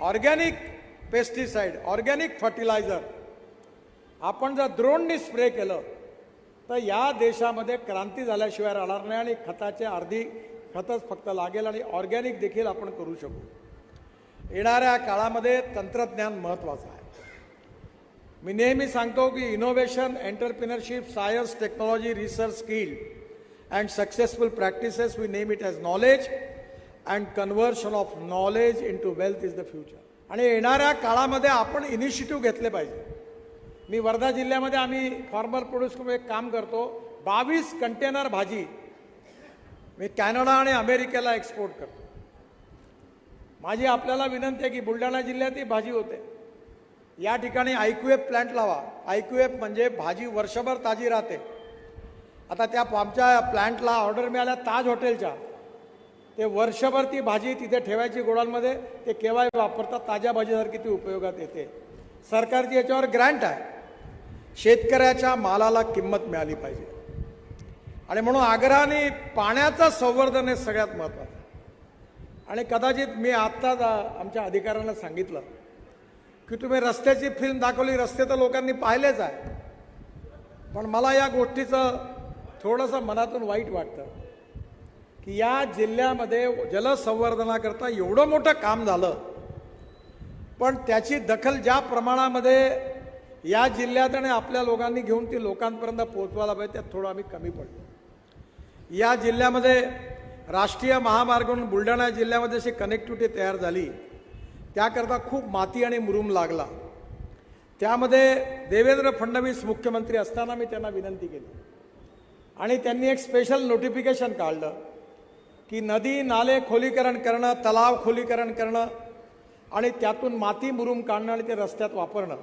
Organic pesticide organic fertiliser. आपण जर द्रोणनी spray केलं तर या देशामध्ये क्रांती झाल्याशिवाय राहणार नाही आणि खताचे अर्धी खतच फक्त लागेल आणि ऑर्गॅनिक देखील आपण करू शकू. येणाऱ्या काळामध्ये तंत्रज्ञान महत्त्वाचं आहे. मी नेहमी सांगतो की innovation entrepreneurship science technology research skill and successful practices we name it as knowledge and conversion of knowledge into wealth is the future आणि येणाऱ्या काळामध्ये आपण इनिशिएटिव्ह घेतले पाहिजे. मी वर्धा जिल्ह्यामध्ये आम्ही फार्मर प्रोड्यूस करून एक काम करतो. बावीस कंटेनर भाजी मी कॅनडा आणि अमेरिकेला एक्सपोर्ट करतो. माझी आपल्याला विनंती आहे की बुलढाणा जिल्ह्यात ही भाजी होते. या ठिकाणी आयक्यूएफ प्लॅन्ट लावा. आयक्यूएफ म्हणजे भाजी वर्षभर ताजी राहते. आता त्या आमच्या प्लॅन्टला ऑर्डर मिळाल्या ताज हॉटेलच्या ते वर्षभर ती भाजी तिथे ठेवायची गोडांमध्ये ते केव्हाही वापरतात ताज्या भाजीसारखी ती उपयोगात येते. सरकारची याच्यावर ग्रँट आहे. शेतकऱ्याच्या मालाला किंमत मिळाली पाहिजे. आणि म्हणून आग्रहाने पाण्याचं संवर्धन हे सगळ्यात महत्त्वाचं आणि कदाचित मी आत्ताच आमच्या अधिकाऱ्यांना सांगितलं की तुम्ही रस्त्याची फिल्म दाखवली रस्ते तर लोकांनी पाहिलेच आहे. पण मला या गोष्टीचं थोडंसं मनातून वाईट वाटतं. या जिल्ह्यामध्ये जलसंवर्धनाकरता एवढं मोठं काम झालं. पण त्याची दखल ज्या प्रमाणामध्ये या जिल्ह्यात आणि आपल्या लोकांनी घेऊन ती लोकांपर्यंत पोहोचवायला पाहिजे त्यात थोडं आम्ही कमी पडलो. या जिल्ह्यामध्ये राष्ट्रीय महामार्ग म्हणून बुलढाणा जिल्ह्यामध्ये अशी कनेक्टिव्हिटी तयार झाली. त्याकरता खूप माती आणि मुरुम लागला. त्यामध्ये देवेंद्र फडणवीस मुख्यमंत्री असताना मी त्यांना विनंती केली. आणि त्यांनी एक स्पेशल नोटिफिकेशन काढलं. की नदी नाले खोलीकरण करणं तलाव खोलीकरण करणं आणि त्यातून माती मुरुम काढणं आणि ते रस्त्यात वापरणं.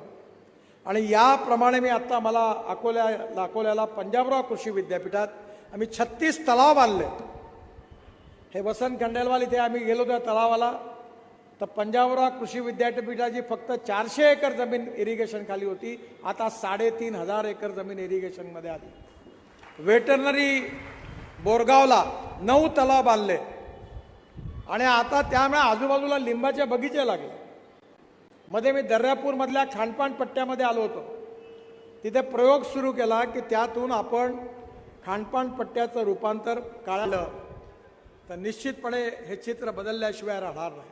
आणि याप्रमाणे मी आत्ता मला अकोल्या अकोल्याला पंजाबराव कृषी विद्यापीठात आम्ही छत्तीस तलाव बांधले. हे वसंत खंडेलवाल इथे आम्ही गेलो त्या तलावाला. तर पंजाबराव कृषी विद्यापीठाची फक्त चारशे एकर जमीन इरिगेशन खाली होती. आता साडेतीन हजार एकर जमीन इरिगेशनमध्ये आली. वेटरनरी बोरगावला नऊ तलाव बांधले आणि आता त्यामुळे आजूबाजूला लिंबाचे बगीचे लागले. मध्ये मी दर्यापूरमधल्या खानपान पट्ट्यामध्ये आलो होतो. तिथे प्रयोग सुरू केला की त्यातून आपण खानपान पट्ट्याचं रूपांतर काढलं तर निश्चितपणे हे चित्र बदलल्याशिवाय राहणार नाही.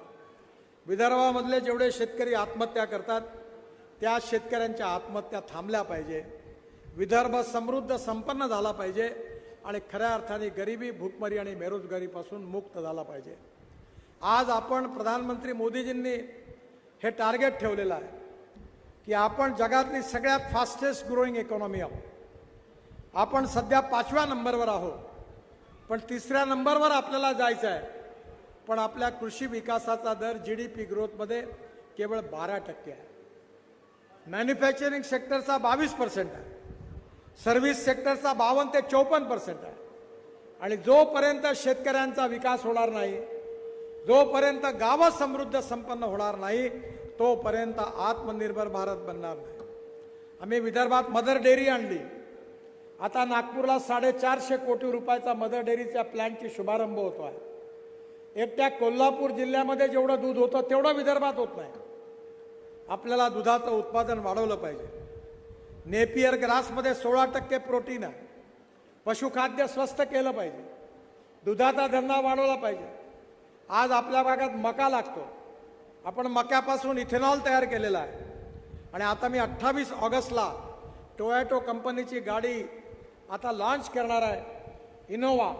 विदर्भामधले जेवढे शेतकरी आत्महत्या करतात त्या शेतकऱ्यांच्या आत्महत्या थांबल्या पाहिजे. विदर्भ समृद्ध संपन्न झाला पाहिजे. आणि खऱ्या अर्थाने गरिबी भूकमरी आणि बेरोजगारीपासून मुक्त झाला पाहिजे. आज आपण प्रधानमंत्री मोदीजींनी हे टार्गेट ठेवलेलं आहे की आपण जगातली सगळ्यात फास्टेस्ट ग्रोईंग इकॉनॉमी आहोत. आपण सध्या पाचव्या नंबरवर आहोत. पण तिसऱ्या नंबरवर आपल्याला जायचं आहे. पण आपल्या कृषी विकासाचा दर जी डी पी ग्रोथमध्ये केवळ बारा टक्के आहे. मॅन्युफॅक्चरिंग सेक्टरचा बावीस पर्सेंट आहे. सर्व्हिस सेक्टरचा बावन्न ते चौपन्न पर्सेंट आहे. आणि जोपर्यंत शेतकऱ्यांचा विकास होणार नाही जोपर्यंत गावं समृद्ध संपन्न होणार नाही तोपर्यंत आत्मनिर्भर भारत बनणार नाही. आम्ही विदर्भात मदर डेअरी आणली. आता नागपूरला साडेचारशे कोटी रुपयाचा मदर डेअरीच्या प्लॅनची शुभारंभ होतो आहे. एकट्या कोल्हापूर जिल्ह्यामध्ये जेवढं दूध होतं तेवढं विदर्भात होत नाही. आपल्याला दुधाचं उत्पादन वाढवलं पाहिजे. नेपियर ग्रासमध्ये सोळा टक्के प्रोटीन आहे. पशुखाद्य स्वस्त केलं पाहिजे. दुधाचा धंदा वाढवला पाहिजे. आज आपल्या भागात मका लागतो. आपण मक्यापासून इथेनॉल तयार केलेला आहे. आणि आता मी अठ्ठावीस ऑगस्टला टोयॅटो कंपनीची गाडी आता लॉन्च करणार आहे. इनोवा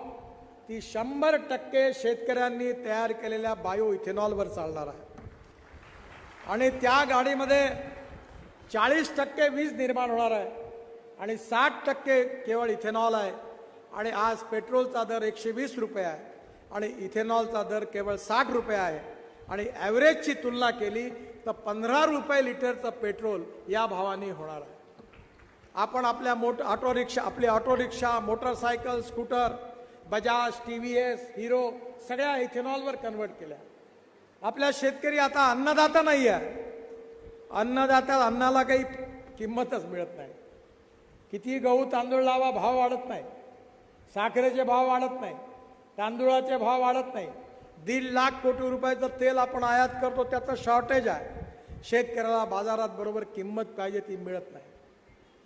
ती शंभर टक्के शेतकऱ्यांनी तयार केलेल्या बायो इथेनॉलवर चालणार आहे. आणि त्या गाडीमध्ये चाळीस टक्के वीज निर्माण होणार आहे आणि साठ टक्के केवळ इथेनॉल आहे. आणि आज पेट्रोलचा दर एकशे वीस रुपये आहे आणि इथेनॉलचा दर केवळ साठ रुपये आहे. आणि ॲव्हरेजची तुलना केली तर पंधरा रुपये लिटरचं पेट्रोल या भावाने होणार आहे. आपण आपल्या मोट ऑटो रिक्षा आपली auto rickshaw motorcycle scooter Bajaj T V S Hero सगळ्या इथेनॉलवर कन्वर्ट केल्या. आपल्या शेतकरी आता अन्नदाता नाही आहे अन्नदात्या अन्नाला काही किंमतच मिळत नाही. किती गहू तांदूळ लावा भाव वाढत नाही. साखरेचे भाव वाढत नाही. तांदूळाचे भाव वाढत नाही. दीड लाख कोटी रुपयाचं तेल आपण आयात करतो त्याचं शॉर्टेज आहे. शेतकऱ्याला बाजारात बरोबर किंमत पाहिजे ती मिळत नाही.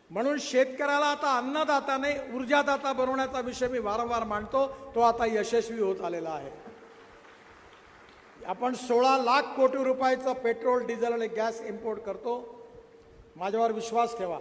म्हणून शेतकऱ्याला आता अन्नदाता नाही ऊर्जादाता बनवण्याचा विषय मी वारंवार मांडतो तो आता यशस्वी होत आलेला आहे. आपण सोळा लाख कोटी रुपयाचं पेट्रोल डिझेल आणि गॅस इम्पोर्ट करतो. माझ्यावर विश्वास ठेवा.